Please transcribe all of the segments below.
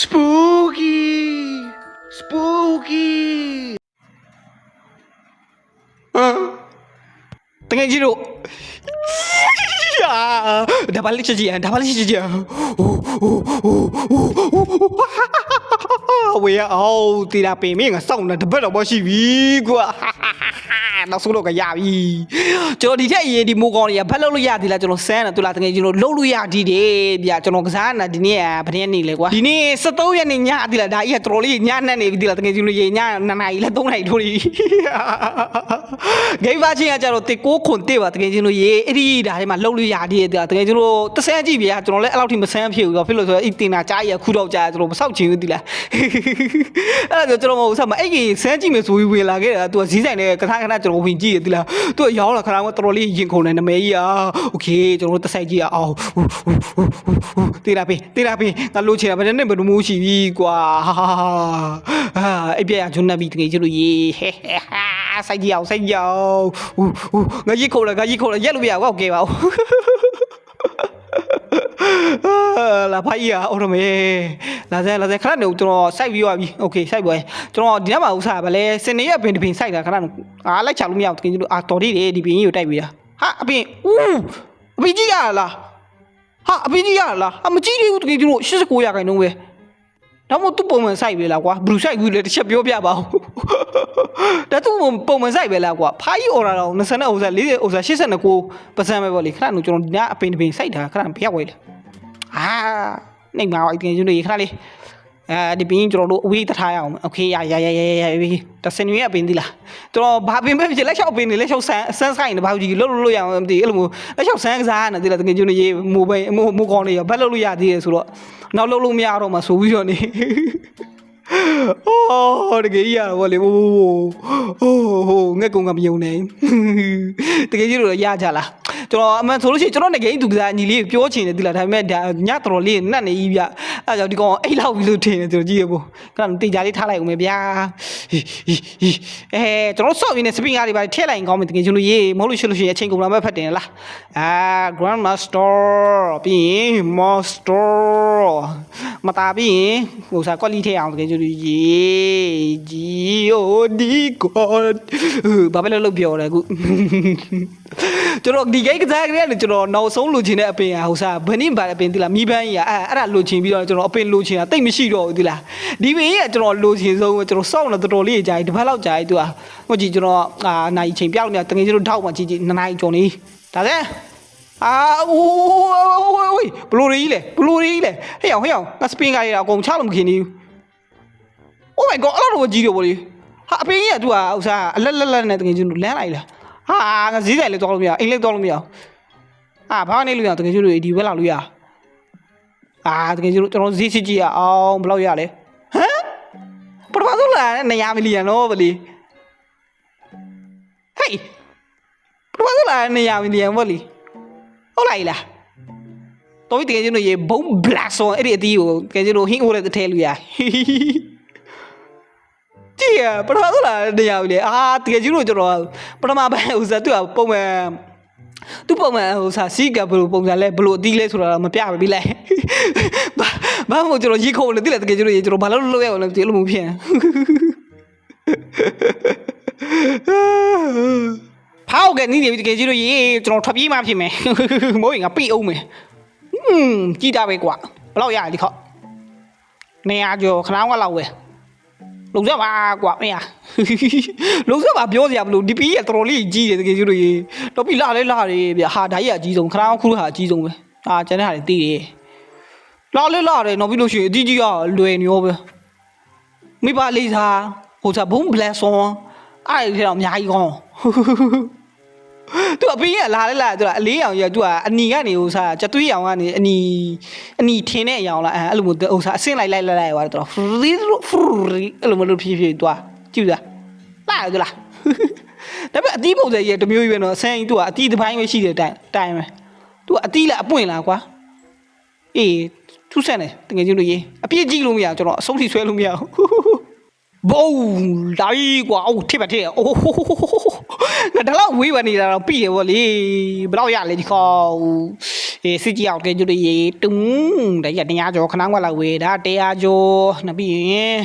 Spooky Spooky တကယ်ကြီးတို့ဒါပါလိချကြီးဒါပါလိချကြီးဝေးအောင်တီလာပင်မင်းကစောင့် နေတပတ်တော့မရှိပြီကွာနောက်ဆုံးတော့ကရပြီကျွန်တော်ဒီထက်အရင်ဒီမိုးကောင်းတွေကဖက်လုပ်လို့ရသေးလားကျွန်တော်စမ်းတယ်သူလားတကယ်ကျွန်တော်လှုပ်လို့ရသေးတယ်ဗျာကျွန်တော်ကစားနေတာဒီနေ့ကဘယ်ရက်နေလဲကွာဒီနေ့73ရက်နေ့ညသေးလားဒါကြီးကတော်တော်လေးညနှက်နေပြီသေးလားတကယ်ကျွန်တော်ရေည2နာရီလား3နာရီထိုးပြီဂိမ်းပါချင်းကကျတော့တေကိုခွန်တေပါတကယ်ကျွန်တော်ရေအဲ့ဒီဒါထဲမှာလှုပ်လို့ရသေးတယ်တကယ်ကျွန်တော်တဆန်းကြည့်ဗျာကျွန်တော်လည်းအဲ့လောက်ထိမဆန်းဖြစ်ဘူးကွာဖြစ်လို့ဆိုတော့အဲ့တင်နာကြားရခုတော့ကြားကျွန်တော်မဆောက်ချင်ဘူးတိလားအဲ့ဒါကျွန်တော်မဟုတ်ဆက်မအဲ့ကြီးဆန်းကြည့်မယ်ဆိုပြီးဝင်လာခဲ့တာသူကဈေးဆိုင်နဲ့ကထားကထားကျွန်တော်ဝင်ကြည့်ရတိလားသူကရောင်းလာခဏမှတော်တော်လေးရင်ခုန်နေနမဲကြီးอ่ะโอเคကျွန်တော်တက်ဆိုင်ကြည့်ရအောင်တေးလာပြီတေးလာပြီငါလိုချင်တာဘယ်နဲ့ဘယ်လိုမျိုးရှိပြီကွာဟာအဲ့ပြရဂျွန်းနဘီတကယ်ကျလို့ရေဟဲဟာစိုက်ကြည့်အောင်စိုက်ကြည့်အောင်ငါရစ်ခုန်လာငါရစ်ခုန်လာရက်လို့မရဘူးโอเคပါဦး လာဖိုင်ရအော်ရမေလာစဲလာစဲခဏနေကျွန်တော်စိုက်ပြီးသွားပြီโอเคစိုက်ပွဲကျွန်တော်ဒီနေ့မှာဥစားဗလဲစနေရပင်တပင်စိုက်တာခဏအာလိုက်ချလို့မရဘူးတကယ်လို့အာတော်သေးတယ်ဒီပင်ကြီးကိုတိုက်ပြီးတာဟာအပင်ဦးအပင်ကြီးရလားဟာအပင်ကြီးရလားအမကြီးသေးဘူးတကယ်လို့89ရာခိုင်နှုန်းပဲတော့မသူပုံမှန်စိုက်ပဲလားကွာဘလူးစိုက်ဘူးလေတစ်ချက်ပြောပြပါဦးဒါသူပုံမှန်စိုက်ပဲလားကွာဖိုင်းအော်ရာတော့20နဲ့ဥစား40ဥစား89ပတ်စံပဲပေါ့လေခဏတော့ကျွန်တော်ဒီကအပင်တပင်စိုက်တာခဏဘယ်ရောက်ဝဲလဲ အာနေမှာအတင်ကျွန်းတွေခဏလေးအဲဒီပင်းကျွန်တော်တို့အဝေးတထားရအောင်โอเคရရရရရရတစင်ရွေးအပင်းသီလားကျွန်တော်ဘာပင်ပဲဖြစ်လက်လျှောက်ပင်းနေလက်လျှောက်ဆန်းဆန်းဆိုင်နေဘာကြီးလှုပ်လို့လို့ရအောင်မသိအဲ့လိုမျိုးလက်လျှောက်ဆန်းကစားနေသီလားတကယ်ကျွန်းတွေရေးမိုးပဲမိုးမိုးကောင်းနေရဘက်လှုပ်လို့ရသေးတယ်ဆိုတော့နောက်လှုပ်လို့မရတော့မှဆိုပြီးတော့နေအော်တကယ်ကြီးရတော့ဗောလေဟိုဟိုဟိုငက်ကုံကမယုံနိုင်တကယ်ကြီးလို့ရကြလား ကျွန်တော်အမှန်ဆိုလို့ရှိရင်ကျွန်တော်ငယ်သူကစားညီလေးပြောချင်တယ်ဒီလားဒါပေမဲ့ဒါညတော်တော်လေးနှက်နေကြီးဗျအဲကြောင့်ဒီကောင်အိတ်လောက်ပြီလို့ထင်တယ်ကျွန်တော်ကြည့်ရဖို့ခဏတေချာလေးထားလိုက်ဦးမယ်ဗျာအဲကျွန်တော်ဆော့ရင်းနဲ့စပင်ကားတွေပါထည့်လိုက်ရင်ကောင်းမယ်တကယ်ကျွန်တော်ရေးမဟုတ်လို့ရှိလို့ရှိရင်အချိန်ကုန်လာမဲ့ဖတ်တင်လားအာ Grand Master ပြီးရင် Master မတာပြီးရင်ဟိုစားကွက်လီထည့်အောင်တကယ်ကျွန်တော်ရေးဂျီယိုဒီကောဘာပဲလို့လို့ပြောတယ်အခု ကျွန်တော်ဒီဂိတ်ကစားကြရတယ်ကျွန်တော်နောက်ဆုံးလိုချင်တဲ့အပင်ဟာဟိုစားဘယ်နည်းပါအပင်ဒီလားမိပန်းကြီးอ่ะအဲ့အဲ့ဒါလိုချင်ပြီးတော့ကျွန်တော်အပင်လိုချင်တာတိတ်မရှိတော့ဘူးဒီလားဒီပင်ကြီးကကျွန်တော်လိုချင်ဆုံးကျွန်တော်စောင့်နေတော်တော်လေးကြာပြီတစ်ပတ်လောက်ကြာပြီသူကဟိုကြည့်ကျွန်တော်အာနိုင်ချိန်ပြောက်နေတာတကယ်ကျွန်တော်ထောက်မှကြည့်ကြည့်နှစ်နာရီကျော်နေဒါလဲအာအိုးဝိုးဘလိုရီးလဲဘလိုရီးလဲဟဲ့အောင်ဟဲ့အောင်ငါစပင်ကလေးအကုန်ချလို့မခင်နေဘူး Oh my god အဲ့လိုကြီးတယ်ဗောလေဟာအပင်ကြီးကသူကဥစားအလက်လက်လက်နဲ့တကယ်ချင်းလမ်းလိုက်လား ဟာငါဈေးဆိုင်လေးတောင်းလို့မရအိမ်လေးတောင်းလို့မရဟာဘာနေလို့ရတကယ်ချင်းတို့ဒီဘက်လောက်လို့ရအာတကယ်ချင်းတို့ကျွန်တော်ဈေးစစ်ကြည့်ရအောင်ဘယ်လောက်ရလဲဟမ်ပထမဆုံးလာနေ100မီလီယံတော့ဗလေဟေးပထမဆုံးလာနေ100မီလီယံဗောလေဟုတ်လိုက်လားတော်ပြီတကယ်ချင်းတို့ရေဘုံဘလက်ဆိုအဲ့ဒီအတီးကိုတကယ်ချင်းတို့ဟင်းအိုးတဲ့ထဲလို့ရကြည့် ရပထမဆုံးလာနေရပြီလေအာတကယ်ကြီးလို့ကျွန်တော်ပထမပိုင်းဥစားသူကပုံမှန်သူပုံမှန်ဟိုစားစီးကဘယ်လိုပုံစံလဲဘယ်လိုအတီးလဲဆိုတာမပြဘူးလေဘာဘာမို့ကျွန်တော်ရေခုံနေတိလေတကယ်ကြီးလို့ကျွန်တော်ဘာလို့လုပ်ရအောင်လဲဒီလိုမျိုးဖြစ်ဖောက်ကနီးနေပြီတကယ်ကြီးလို့ရေကျွန်တော်ထွက်ပြေးမှဖြစ်မယ်မိုးရင်ငါပြိအောင်မယ်อืมကြည့်တာပဲကွာဘယ်လောက်ရလဲဒီခေါက်နေရာကျော်ခဏကလောက်ပဲ လုံစပါကွာမင်းလုံစပါပြောစရာမလိုဒီပီးကတော်တော်လေးကြီးတယ်တကယ်ကြီးလို့ရေတော့ပြီလာလဲလာတယ်ဗျဟာဓာကြီးကအကြီးဆုံးခရောင်းခူးဟာအကြီးဆုံးပဲအာကျန်တဲ့ဟာတွေတီးတယ်လာလဲလာတယ်တော့ပြီလို့ရှိရင်အကြီးကြီးကလွယ်နေရောပဲမိဘလေးစားဟိုစားဘုံဘလက်ဆွန်အဲ့ဒီတော့အများကြီးကောင်း သူအပင်းရလာလဲလာသူကအလေးအောင်ရသူကအနီကနေဟိုစားကြသွေးအောင်ကနေအနီအနီထင်းတဲ့အရောင်လားအဲအဲ့လိုမျိုးဟိုစားအဆင့်လိုက်လိုက်လိုက်လိုက်သွားတယ်တော့ဖရီဖရီအဲ့လိုမျိုးလို့ဖြည်းဖြည်းသွားကြည့်စားလာရသူလားဒါပေမဲ့အတီးပုံစံကြီးတမျိုးကြီးပဲနော်အဆန်းကြီးသူကအတီးတစ်ပိုင်းပဲရှိတယ်တိုင်တိုင်ပဲသူကအတီးလားအပွင့်လားကွာအေးထူးဆန်းတယ်တကယ်ချင်းလို့ရေးအပြည့်ကြည့်လို့မရကျွန်တော်အဆုံးထိဆွဲလို့မရဘူး ဘုံလိုက်ကွာအိုးထိပါထိအိုးငါတော့ဝေးပါနေတာတော့ပြီတယ်ဗောလေဘယ်တော့ရလဲဒီခေါအေးစစ်ကြည့်အောင်ကဲကျူရေတုံးတရတရားကျော်ခဏကလာဝေးဒါတရားကျော်နှစ်ပြီးရင်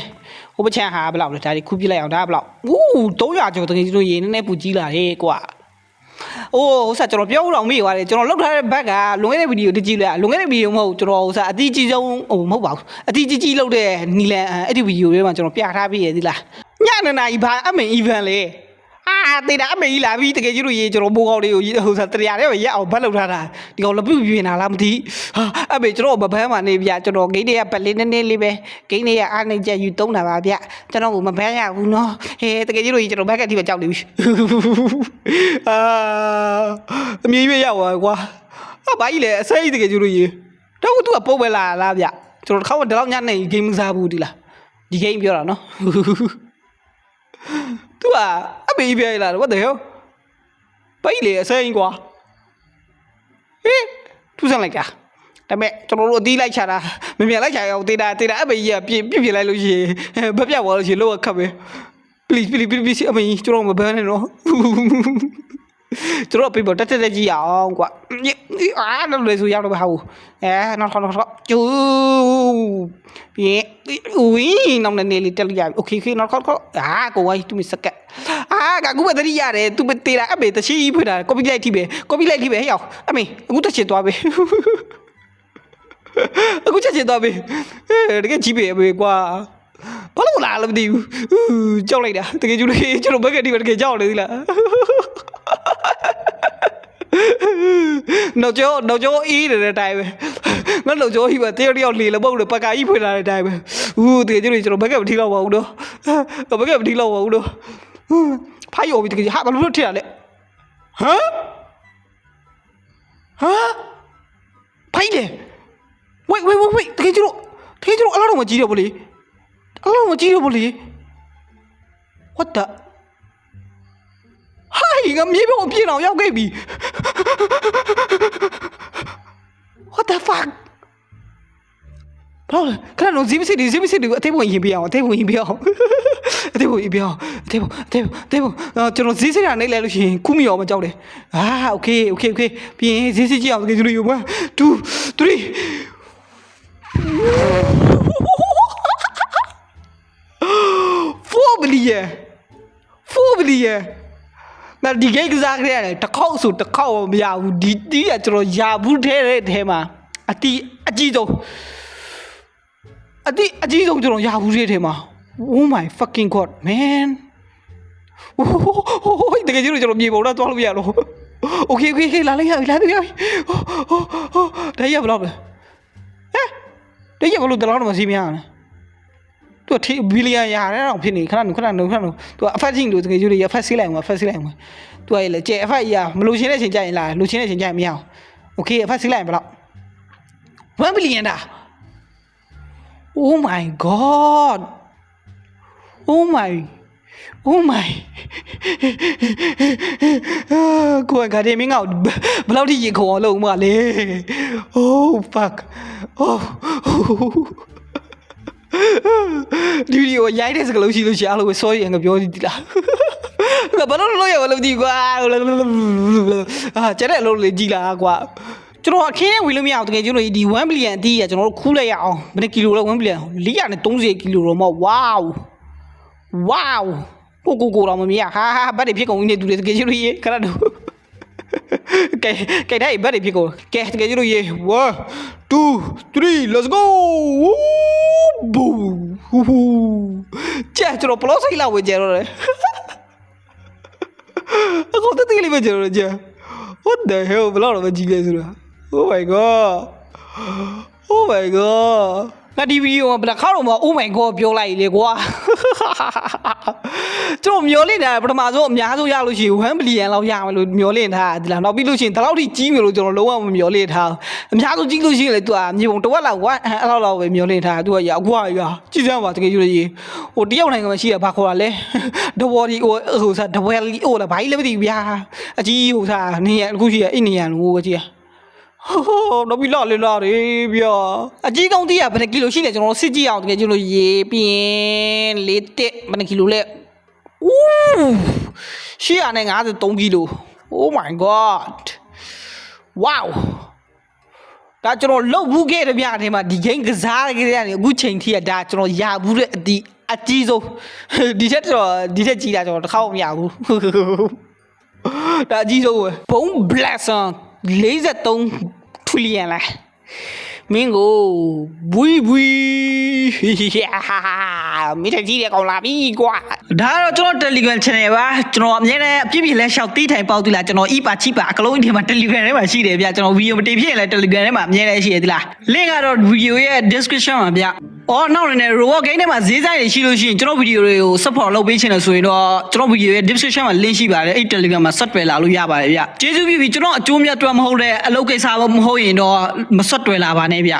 ဟိုပချန်ဟာဘယ်လောက်လဲဒါဒီခုပြလိုက်အောင်ဒါဘယ်လောက်ဦး300ကျော်တကယ်ကျူရေနည်းနည်းပူကြီးလာဟေးကွာ အိုးဟိုစားကျွန်တော်ပြောဦးတော့မိသွားတယ်ကျွန်တော်လောက်ထားတဲ့ဘက်ကလွန်ခဲ့တဲ့ဗီဒီယိုတကြည့်လိုက်လွန်ခဲ့တဲ့ဗီဒီယိုမဟုတ်ကျွန်တော်ဟိုစားအတီးကြီးဆုံးဟိုမဟုတ်ပါဘူးအတီးကြီးကြီးလောက်တဲ့နီလန်အဲ့ဒီဗီဒီယိုတွေမှာကျွန်တော်ပြထားပြီးရသီလားညနေနာကြီးဘာအမင် event လေ အာတေးတာအမေကြီးလာပြီတကယ်ကြီးလို့ရေကျွန်တော်ဘိုးကောင်းလေးကိုဟိုစားတရားလေးကိုရက်အောင်ဘတ်လောက်ထားတာဒီကောင်လပြုတ်ပြင်းလာလားမသိဟာအမေကျွန်တော်မဘန်းမှနေပြကျွန်တော်ဂိမ်းတွေကပလေးနည်းနည်းလေးပဲဂိမ်းတွေကအားနေချက်ယူသုံးတာပါဗျကျွန်တော်ကမဘန်းရဘူးနော်ဟဲတကယ်ကြီးလို့ရေကျွန်တော်ဘက်ကတိပဲကြောက်နေပြီအာအမြင်ရွေးရောက်သွားကွာအဘာကြီးလဲအစိမ့်တကယ်ကြီးလို့ရေတော့ကသူကပုတ်ပဲလာလားဗျကျွန်တော်တစ်ခါမှဒီလောက်ညနေဂိမ်းမစားဘူးဒီလားဒီဂိမ်းပြောတာနော် သူကအမေပြရလာတယ် what the hell ပိတ်လေအစိမ်းကွာဟေးသူစမ်းလိုက်တာဒါပေမဲ့ကျွန်တော်တို့အတီးလိုက်ချတာမမြင်လိုက်ချရအောင်တေးတာတေးတာအမေကြီးကပြပြပြလိုက်လို့ရှိရင်ဘက်ပြတ်သွားလို့ရှိရင်လောကခတ်ပဲ please please please please အမေကြီးကျွန်တော်မဘန်းနဲ့နော် ကျွန်တော်ပြပေါ်တက်တက်ကြီးအောင်ကွာအာတော့လေဆိုရောက်တော့ဟာဘူးအဲနောက်ခေါက်နောက်ခေါက်ကျူပြေဦးနောက်နေလေးတက်လိုက်ရပြီ okay okay နောက်ခေါက်ခေါက်အာကိုဝိုင်းသူမစကက်အာကကူပဲတတိရတယ်သူပဲတေးတာအမေတချီဖွေးတာ copy လိုက်ထိပဲ copy လိုက်ထိပဲဟဲ့ရောက်အမေအခုတက်ချင်သွားပဲအခုချက်ချင်သွားပြီတကယ်ကြီးပဲအမေကွာဘာလို့လာလဲမသိဘူးကြောက်လိုက်တာတကယ်ကျူလေးကျွန်တော်ဘက်ကဒီဘက်ကကြောက်နေသီလား နောက်ကျောနောက်ကျောအေးနေတဲ့အတိုင်းပဲငါနောက်ကျောကြီးပဲတယောက်တယောက်လေလပုတ်လေပကာကြီးဖွင့်လာတဲ့အတိုင်းပဲဦးတကယ်ကျူလေးကျွန်တော်ဘက်ကမထိတော့ပါဘူးတော့ဘက်ကမထိတော့ပါဘူးတော့ဖိုက်ရောပြီတကယ်ဟာဘာလို့ထရလဲဟမ်ဟာဖိုက်လေ wait wait wait wait တကယ်ကျတော့တကယ်ကျတော့အလားတော့မကြည့်တော့ဘူးလေအလားတော့မကြည့်တော့ဘူးလေ what the 你个မြေပုံအပြည့်အောင်ရောက်ခဲ့ပြီ What the fuck ဘာလဲခဏလုံးဇီးမစစ်ဒီဇီးမစစ်ဒီအသေးပုံရင်ပြအောင်အသေးပုံရင်ပြအောင်အသေးပုံရင်ပြအောင်အသေးပုံအသေးပုံအသေးပုံကျွန်တော်ဇီးစစ်တာနေလဲလို့ရှိရင်ခုမရောမကြောက်တယ်ဟာ okay okay okay ပြီးရင်ဇီးစစ်ကြည့်အောင်ကျွန်တော်ယူပါ2 3 4 billion 4 billion ငါဒီဂိတ်ကစားခဲ့ရတယ်တစ်ခေါက်ဆိုတစ်ခေါက်မရဘူးဒီတီးကကျွန်တော်ရာဘူးထဲတဲ့ထဲမှာအတီးအကြီးဆုံးအတီးအကြီးဆုံးကျွန်တော်ရာဘူးထဲထဲမှာ Oh my fucking god man โอ้ยတကယ်ကြီးလို့ကျွန်တော်မြေပေါ်တော့သွားလို့မရတော့ Okay okay okay လာလိုက်ရပြီလာလိုက်ရပြီဒါရဘလောက်လဲဟဲ့ဒါရဘလို့တလောက်တော့မစီးမရဘူး သူကဘီလီယံရတယ်တော့ဖြစ်နေခဏခဏခဏခဏသူကအဖက်ချင်းလို့တကယ်ကြီးလို့အဖက်ဆေးလိုက်မှာအဖက်ဆေးလိုက်မှာသူကလေကျဲအဖက်ကြီးမလို့ရှင်းတဲ့ချိန်ကြရင်လာလို့ရှင်းတဲ့ချိန်ကြရင်မရအောင်โอเคအဖက်ဆေးလိုက်ဘယ်လောက်1ဘီလီယံတာ Oh my god Oh my Oh my ကိုယ်ကတည်းကမင်းကဘယ်လောက်ထိရေခုံအောင်လုပ်မှလဲ Oh fuck Oh ဒီဗီဒီယိုရိုက်တဲ့စကားလုံးရှိလို့ရှိအားလုံးပဲ sorry ငါပြောဒီလားငါဘာလို့လို့ရမလို့ဒီကွာအာကျတဲ့အလုပ်လေးကြည်လာကွာကျွန်တော်အခင်းနဲ့ဝေလို့မရအောင်တကယ်ကျလို့ဒီ1ဘီလီယံအတီးကကျွန်တော်တို့ခူးလိုက်ရအောင်ဘယ်နှကီလိုလဲ1ဘီလီယံ430ကီလိုတော့မဟုတ်ဝေါဝေါကိုကိုကိုတော့မမြင်ဟာဟာဘတ်တွေဖြစ်ကုန်နေတူတယ်တကယ်ကျလို့ရေခဏတော့ ကဲကဲဒါဘတ်တွေဖြစ်ကုန်ကဲတကယ်ကျလို့ရေ1 2 3 let's go ဘူဟူဟူကျဲကျွန်တော်ဘလော့ဆိုင်လာဝင်ကြတော့တယ်အခုတတိလေးပဲကြတော့ကျဲ what the hell ဘလော့တော့မကြည့်လဲဆိုတာ oh my god oh my god ငါဒီဗီဒီယိုမှာဘယ်ခါတော့မှ oh my god ပြောလိုက်လေကွာ ကျွန်တော်မျောလင့်တာပထမဆုံးအများဆုံးရလို့ရှိရင်1 billion လောက်ရမယ်လို့မျောလင့်ထားတယ်လားနောက်ပြီးလို့ရှိရင်ဒီလောက်ထိကြီးမယ်လို့ကျွန်တော်လုံးဝမမျောလင့်ထားအများဆုံးကြီးလို့ရှိရင်လေသူကမြေပုံတစ်ဝက်လောက်ဝက်အဲ့လောက်လောက်ပဲမျောလင့်ထားသူကရအခုကရကြီးစမ်းပါတကယ်ယူရည်ဟိုတယောက်နိုင်ငံမှာရှိရဘာခေါ်တာလဲဒဝရီဟိုဟိုစားဒဝရီဟိုလားဘာကြီးလဲမသိဘူးဗျာအကြီးဟိုစားနေရအခုရှိရအိနေရန်ဟိုကြီး ဟာဟိုတော့ပြီးလာလေလာရေဗျာအကြီးကောင်းသေးရဘယ်နှကီလိုရှိလဲကျွန်တော်တို့စစ်ကြည့်အောင်တကယ်ကျွန်တော်ရေပြီးရင်လေးတက်ဘယ်နှကီလိုလဲဦးရှေ့ရနဲ့53ကီလို Oh my god wow ဒါကျွန်တော်လုတ်ဘူးခဲ့တဲ့ဗျာအထဲမှာဒီ game ကစားခဲ့တဲ့ကနေအခုချိန်ထိကဒါကျွန်တော်ရဘူးတဲ့အတီးအကြီးဆုံးဒီချက်ကျွန်တော်ဒီချက်ကြီးတာကျွန်တော်တစ်ခါမှမရဘူးဒါအကြီးဆုံးပဲဘုံ blast 43 trillion လားမင်းကိုဘွီဘွီမိထကြီးတဲ့ကောင်လာပြီကွာဒါကတော့ကျွန်တော် Telegram channel ပါကျွန်တော်အများနဲ့အပြည့်ပြည့်လဲရှောက်တီးထိုင်ပေါက်သီးလားကျွန်တော်ဤပါချိပါအကလုံးအထင်မှာ Telegram ထဲမှာရှိတယ်ဗျကျွန်တော်ဗီဒီယိုမတင်ဖြစ်ရင်လည်း Telegram ထဲမှာအများနဲ့ရှိရသီလား link ကတော့ဗီဒီယိုရဲ့ description မှာဗျ အော်နောက်နေ robot game ထဲမှာဈေးဆိုင်တွေရှိလို့ရှိရင်ကျွန်တော်ဗီဒီယိုတွေကို support လုပ်ပေးချင်တယ်ဆိုရင်တော့ကျွန်တော်ဗီဒီယိုရဲ့ description မှာ link ရှိပါတယ်အဲ့ Telegram မှာ set တွယ်လာလို့ရပါတယ်ဗျကျေးဇူးပြုပြီးကျွန်တော်အကျိုးမြတ်အတွက်မဟုတ်တဲ့အလုပ်ကိစ္စမဟုတ်ရင်တော့မဆက်တွယ်လာပါနဲ့ဗျ